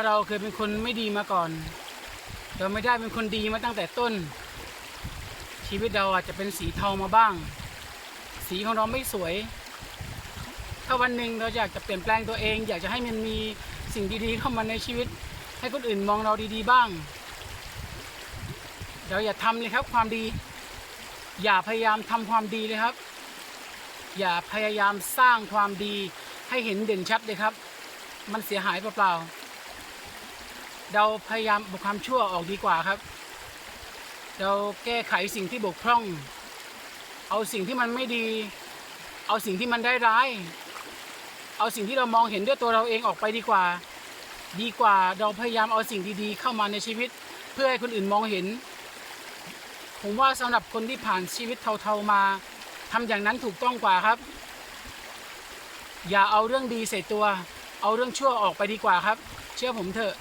ถ้าเราเคยเป็นคนไม่ดีมาก่อน เราไม่ได้เป็นคนดีมาตั้งแต่ต้น ชีวิตเราอาจจะเป็นสีเทามาบ้าง สีของเราไม่สวย ถ้าวันหนึ่งเราอยากจะเปลี่ยนแปลงตัวเอง อยากจะให้มันมีสิ่งดีๆเข้ามาในชีวิต ให้คนอื่นมองเราดีๆบ้างเราอย่าทำเลยครับความดี อย่าพยายามทำความดีเลยครับ อย่าพยายามสร้างความดีให้เห็นเด่นชัดเลยครับ มันเสียหายเปล่าๆ เราพยายามบุกความชั่วออกดีกว่าครับ เราแก้ไขสิ่งที่บกพร่อง เอาสิ่งที่มันไม่ดี เอาสิ่งที่มันได้ร้าย เอาสิ่งที่เรามองเห็นด้วยตัวเราเองออกไปดีกว่า ดีกว่าเราพยายามเอาสิ่งดีๆ เข้ามาในชีวิต เพื่อให้คนอื่นมองเห็น ผมว่าสำหรับคนที่ผ่านชีวิตเทาๆมาทำอย่างนั้นถูกต้องกว่าครับ อย่าเอาเรื่องดีใส่ตัว เอาเรื่องชั่วออกไปดีกว่าครับ เชื่อผมเถอะ